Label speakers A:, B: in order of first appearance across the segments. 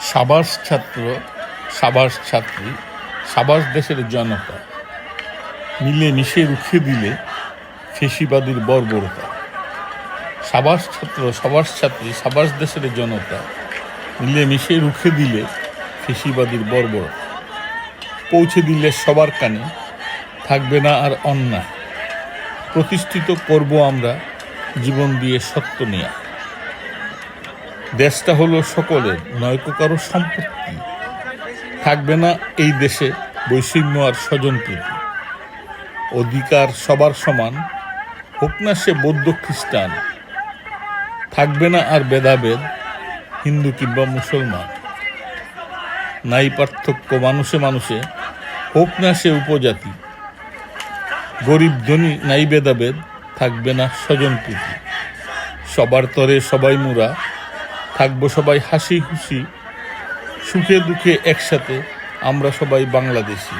A: সাবাস ছাত্র সাবাস ছাত্রী সাবাস দেশের জনতা। মিলে মিশে রুখে দিলে ফেসিবাদীর বর্বরতা। সাবাস ছাত্র সাবাস ছাত্রী সাবাস দেশের জনতা মিলে মিশে রুখে দিলে ফেসিবাদীর বর্বরতা। পৌঁছে দিলে সবার কানে, থাকবে না আর অন্যায়। প্রতিষ্ঠিত করব আমরা জীবন দিয়ে সত্য নিয়ে। দেশটা হলো সকলের নয়তো কারও সম্পত্তি। থাকবে না এই দেশে বৈষম্য আর স্বজনপ্রীতি। অধিকার সবার সমান, হোক না সে বৌদ্ধ খ্রিস্টান। থাকবে না আর ভেদাভেদ, হিন্দু কিংবা মুসলমান। নাই পার্থক্য মানুষে মানুষে, হোক না সে উপজাতি। গরিব ধনী, নাই ভেদাভেদ, থাকবে না স্বজনপ্রীতি। সবার তরে সবাই মুরা থাকব সবাই হাসি খুশি, সুখে দুঃখে একসাথে, আমরা সবাই বাংলাদেশি।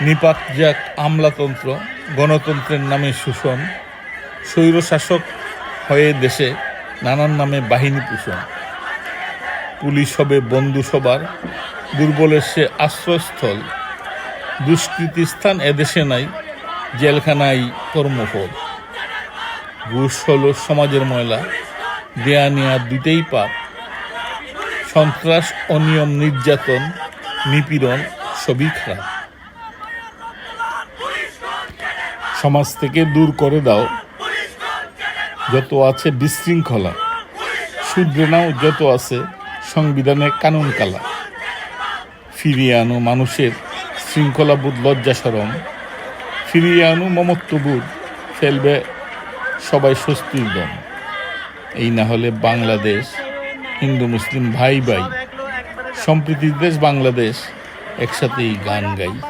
A: নিপাত যাক আমলাতন্ত্র, গণতন্ত্রের নামে শোষণ, স্বৈরশাসক হয়ে দেশে নানান নামে বাহিনী পোষণ। পুলিশ হবে বন্ধু সবার দুর্বলের সে আশ্রয়স্থল। দুষ্কৃতি স্থান এদেশে নাই জেলখানাই কর্মফল। ঘুষ হলো সমাজের ময়লা। দেয়া নেয়া দুইটাই পাপ। সন্ত্রাস, অনিয়ম, নির্যাতন, নিপীড়ন সবই খারাপ। সমাজ থেকে দূর করে দাও। যত আছে বিশৃঙ্খলা। শুধরে নাও যত আছে সংবিধানে কানুন কালা। ফিরিয়ে আনো মানুষের শৃঙ্খলাবোধ লজ্জা সরম ফিরিয়ে আনো মমত্ববোধ। ফেলবে সবাই স্বস্তির দম এই না হলে বাংলাদেশ, হিন্দু, মুসলিম ভাই ভাই সম্প্রীতির দেশ বাংলাদেশ একসাথেই গান গাই।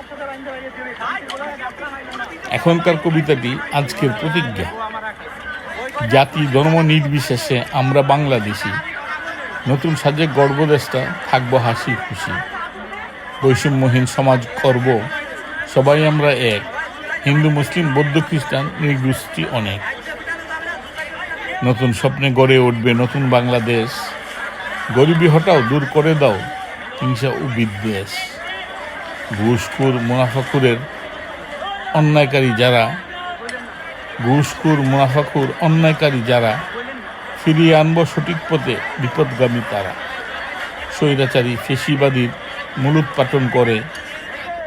A: এখনকার কবিতাটি আজকের প্রতিজ্ঞা। জাতি, ধর্ম নির্বিশেষে আমরা বাংলাদেশি। নতুন সাজে গর্বদেশটা থাকব হাসি খুশি। বৈষম্যহীন সমাজ করব সবাই আমরা এক। হিন্দু, মুসলিম, বৌদ্ধ, খ্রিস্টান, নির্গোষ্ঠী অনেক। নতুন স্বপ্নে গড়ে উঠবে নতুন বাংলাদেশ। গরিবী হটাও, দূর করে দাও। হিংসা ও বিদ্বেষ। ঘুষখুর, মুনাফাখুরের অন্যায়কারী যারা, ঘুষখুর, মুনাফাখুর, অন্যায়কারী যারা, ফিরিয়ে আনব সঠিক পথে বিপদগামী তারা। স্বৈরাচারী, ফেসিবাদীর মূলোৎপাটন করে,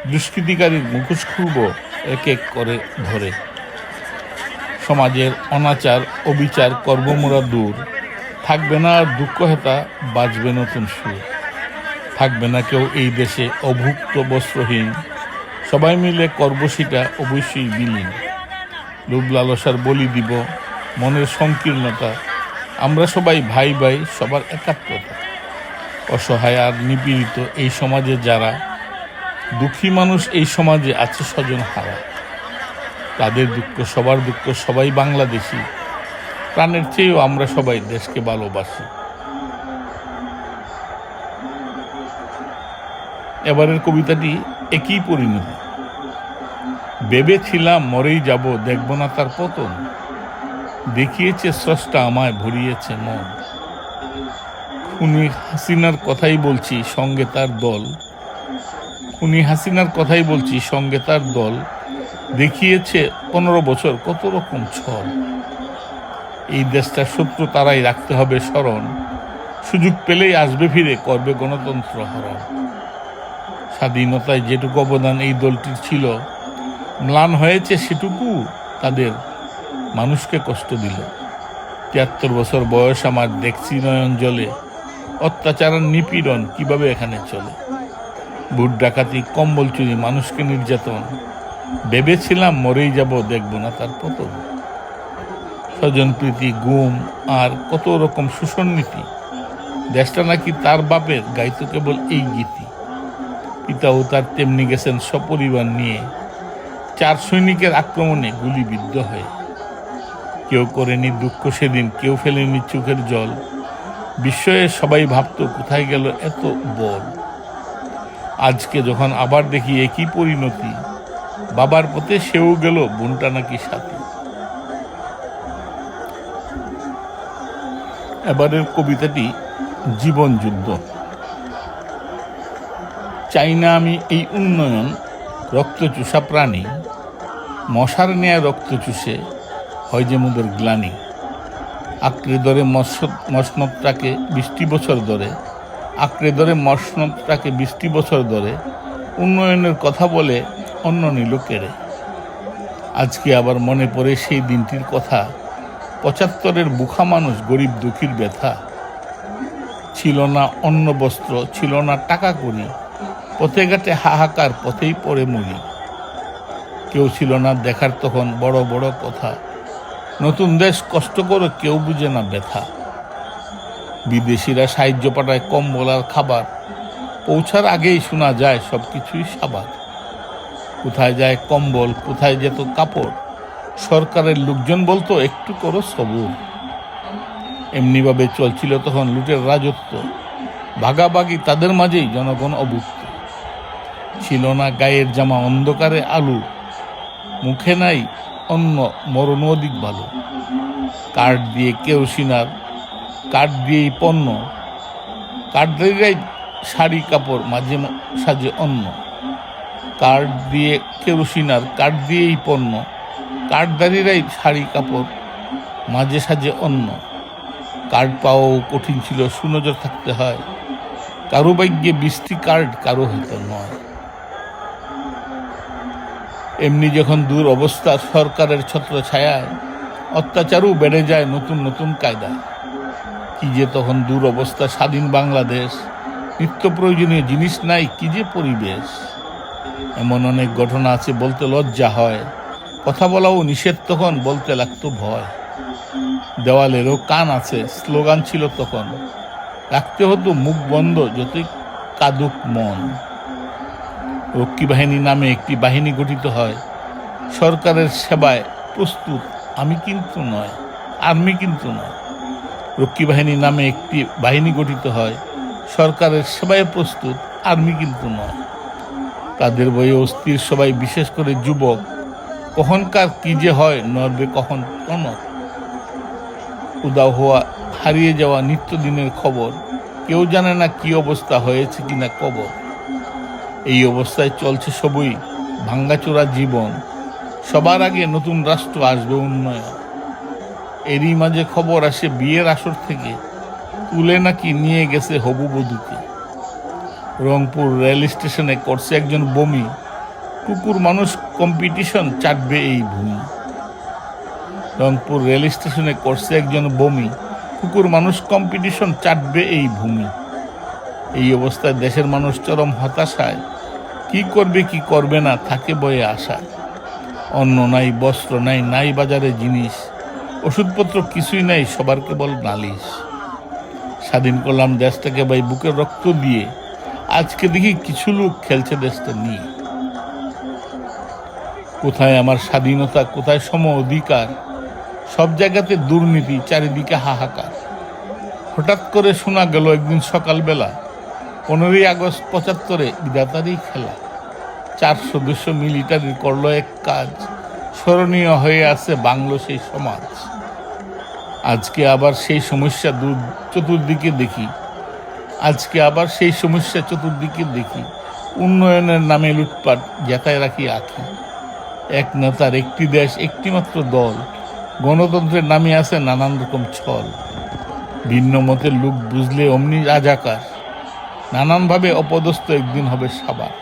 A: দুষ্কৃতিকারীর মুখোশ খুলব এক এক করে ধরে। সমাজের অনাচার অবিচার কর্মমোরা দূর। থাকবে না আর দুঃখ হেতা বাজবে নতুন সুর। থাকবে না কেউ এই দেশে অভুক্ত বস্ত্রহীন। সবাই মিলে কর্বশিটা অবশ্যই বিলীন। লোভ লালসার বলি দিব, মনের সংকীর্ণতা। আমরা সবাই ভাই ভাই, সবার একাত্মতা। অসহায় আর নিপীড়িত এই সমাজে যারা, দুঃখী মানুষ এই সমাজে আছে স্বজন হারা। তাদের দুঃখ, সবার দুঃখ, সবাই বাংলাদেশি। প্রাণের চেয়েও আমরা সবাই দেশকে ভালোবাসি। এবারের কবিতাটি একই পরিণতি ভেবেছিলাম মরেই যাব, দেখব না তার পতন। দেখিয়েছে স্রষ্টা আমায় ভরিয়েছে মন। খুনি হাসিনার কথাই বলছি, সঙ্গে তার দল। খুনি হাসিনার কথাই বলছি, সঙ্গে তার দল। দেখিয়েছে পনেরো বছর, কত রকম ছল। এই দেশটা শত্রু তারাই রাখতে হবে স্মরণ। সুযোগ পেলেই আসবে ফিরে, করবে গণতন্ত্র হরণ স্বাধীনতায় যেটুকু অবদান এই দলটির ছিল, ম্লান হয়েছে সেটুকু তাদের মানুষকে কষ্ট দিল। তিয়াত্তর বছর বয়স আমার দেখছি নয়ন জলে অত্যাচার নিপীড়ন কীভাবে এখানে চলে? বুট ডাকাতি, কম্বল চুরি, মানুষকে নির্যাতন ভেবেছিলাম মরেই যাব, দেখব না তার পতন। স্বজনপ্রীতি গুম আর কত রকম শোষণ নীতি দেশটা নাকি তার বাপের গাইতো কেবল এই গীতি। পিতাও তার তেমনি গেছেন সপরিবার নিয়ে। চার সৈনিকের আক্রমণে গুলিবিদ্ধ হয়ে। কেউ করেনি দুঃখ সেদিন, কেউ ফেলেনি চোখের জল। বিস্ময়ে সবাই ভাবতো, কোথায় গেল এত বল? আজকে যখন আবার দেখি একই পরিণতি বাবার পথে সেও গেল, বোনটা নাকি সাথে। এবারের কবিতাটি জীবন যুদ্ধ। চাই না আমি এই উন্নয়ন রক্তচুষা প্রাণী। মশার নেয়া রক্ত চুষে হয় যে মোদের গ্লানি। আঁকড়ে ধরে মসনদটাকে বৃষ্টি বছর ধরে। আঁকড়ে ধরে মসনদটাকে বৃষ্টি বছর ধরে। উন্নয়নের কথা বলে অন্য নিল কেড়ে আজকে আবার মনে পড়ে সেই দিনটির কথা। পঁচাত্তরের বুখা মানুষ গরিব দুঃখীর ব্যথা। ছিল না অন্ন বস্ত্র, ছিল না টাকা করি পথে ঘাটে হাহাকার, পথেই পড়ে মরি কেউ ছিল না দেখার তখন বড় বড় কথা। নতুন দেশ কষ্ট করে কেউ বুঝে না ব্যথা। বিদেশিরা সাহায্য পাঠায় কম্বল আর খাবার। পৌঁছার আগেই শোনা যায় সব কিছুই সাবার কোথায় যায় কম্বল, কোথায় যেত কাপড়? সরকারের লোকজন বলতো, একটু করো সবুর। এমনিভাবে চলছিল তখন লুটের রাজত্ব। ভাগাভাগি তাদের মাঝেই জনগণ অভুক্ত। ছিল না গায়ের জামা অন্ধকারে আলু। মুখে নাই অন্য মরণ অধিক ভালো। কাঠ দিয়ে কেরোসিনার কাঠ দিয়েই পণ্য। কাঠদারিরাই শাড়ি কাপড় মাঝে সাজে অন্য কাঠ দিয়ে কেরোসিনার কাঠ দিয়েই পণ্য। কাঠদারিরাই শাড়ি, কাপড়, মাঝে সাজে অন্য কার্ড পাওয়াও কঠিন ছিল, সুনজর থাকতে হয়। কারও ভাগ্যে বৃষ্টি কার্ড কারও হয়তো নয়। এমনি যখন দূর অবস্থা, সরকারের ছত্র ছায়ায় অত্যাচারও বেড়ে যায় নতুন নতুন কায়দায়। কি যে তখন দূর অবস্থা, স্বাধীন বাংলাদেশ। নিত্য প্রয়োজনীয় জিনিস নাই, কি যে পরিবেশ। এমন অনেক ঘটনা আছে, বলতে লজ্জা হয়। কথা বলাও নিষেধ তখন, বলতে লাগতো ভয়। দেওয়ালেরও কান আছে, স্লোগান ছিল তখন। রাখতে হতো মুখ বন্ধ, যতই কাদুক মন। রক্ষী বাহিনী নামে একটি বাহিনী গঠিত হয়। সরকারের সেবায় প্রস্তুত, আমি কিন্তু নয়, আর্মি কিন্তু নয়। রক্ষী বাহিনী নামে একটি বাহিনী গঠিত হয়। সরকারের সেবায় প্রস্তুত, আর্মি কিন্তু নয়। তাদের বয়ে অস্থির সবাই, বিশেষ করে যুবক। কখনকার কি যে হয়, নড়বে কখন টনক উদাও হওয়া, হারিয়ে যাওয়া নিত্যদিনের খবর। কেউ জানে না কি অবস্থা হয়েছে কিনা কবর। এই অবস্থায় চলছে সবই, ভাঙ্গাচোরা জীবন। সবার আগে নতুন রাষ্ট্র আসবে উন্নয়ন। এরই মাঝে খবর আসে বিয়ের আসর থেকে। তুলে নাকি নিয়ে গেছে হবু বধূকে। রংপুর রেল স্টেশনে করছে একজন বমি। কুকুর মানুষ কম্পিটিশন চাটবে এই ভূমি। রংপুর রেল স্টেশনে করছে একজন বমি। কুকুর মানুষ কম্পিটিশন চাটবে এই ভূমি। এই অবস্থায় দেশের মানুষ চরম হতাশায়। কি করবে কি করবে না, থাকে বয়ে আশায় অন্ন নাই, বস্ত্র নাই নাই বাজারে জিনিস। ওষুধপত্র কিছুই নাই, সবার কেবল নালিশ। স্বাধীন করলাম দেশটাকে ভাই বুকের রক্ত দিয়ে। আজকে দেখি কিছু লোক খেলছে দেশটা নিয়ে। কোথায় আমার স্বাধীনতা, কোথায় সম অধিকার? সব জায়গাতে দুর্নীতি, চারিদিকে হাহাকার। হঠাৎ করে শোনা গেল একদিন সকালবেলা, পনেরোই আগস্ট পঁচাত্তরে বিধাতারই খেলা। চার সদস্য মিলিটারি করল এক কাজ, স্মরণীয় হয়ে আছে বাংলো সেই সমাজ। আজকে আবার সেই সমস্যা দূর চতুর্দিকে দেখি। আজকে আবার সেই সমস্যা চতুর্দিকে দেখি। উন্নয়নের নামে লুটপাট জেতায় রাখি আঁকি। এক নেতার একটি দেশ, একটিমাত্র দল, গণতন্ত্রের নামে আছে নানান রকম ছল। ভিন্ন মতের লোক বুঝলে অমনি রাজাকার। নানানভাবে অপদস্থ একদিন হবে সাবার।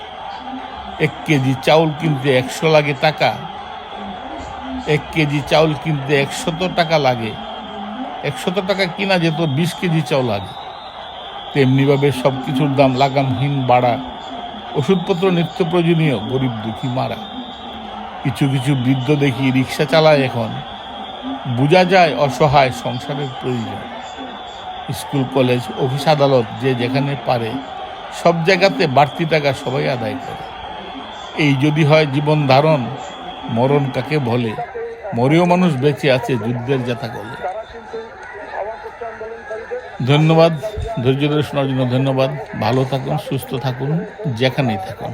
A: এক কেজি চাউল কিনতে একশো লাগে টাকা। এক কেজি চাউল কিনতে একশত টাকা লাগে। একশত টাকা কিনা যেত বিশ কেজি চাউল লাগে তেমনিভাবে সব কিছুর দাম লাগামহীন বাড়া। ওষুধপত্র নিত্য প্রয়োজনীয়, গরিব দুঃখী মারা। কিছু কিছু বৃদ্ধ দেখি রিক্সা চালায় এখন। বোঝা যায় অসহায় সংসারের প্রয়োজন। স্কুল, কলেজ, অফিস, আদালত যে যেখানে পারে, সব জায়গাতে বাড়তি টাকা সবাই আদায় করে। এই যদি হয় জীবন ধারণ, মরণ কাকে বলে? মরেও মানুষ বেঁচে আছে যুদ্ধের যাতা বলে ধন্যবাদ। ধৈর্য ধরে শোনার জন্য ধন্যবাদ। ভালো থাকুন সুস্থ থাকুন যেখানেই থাকুন।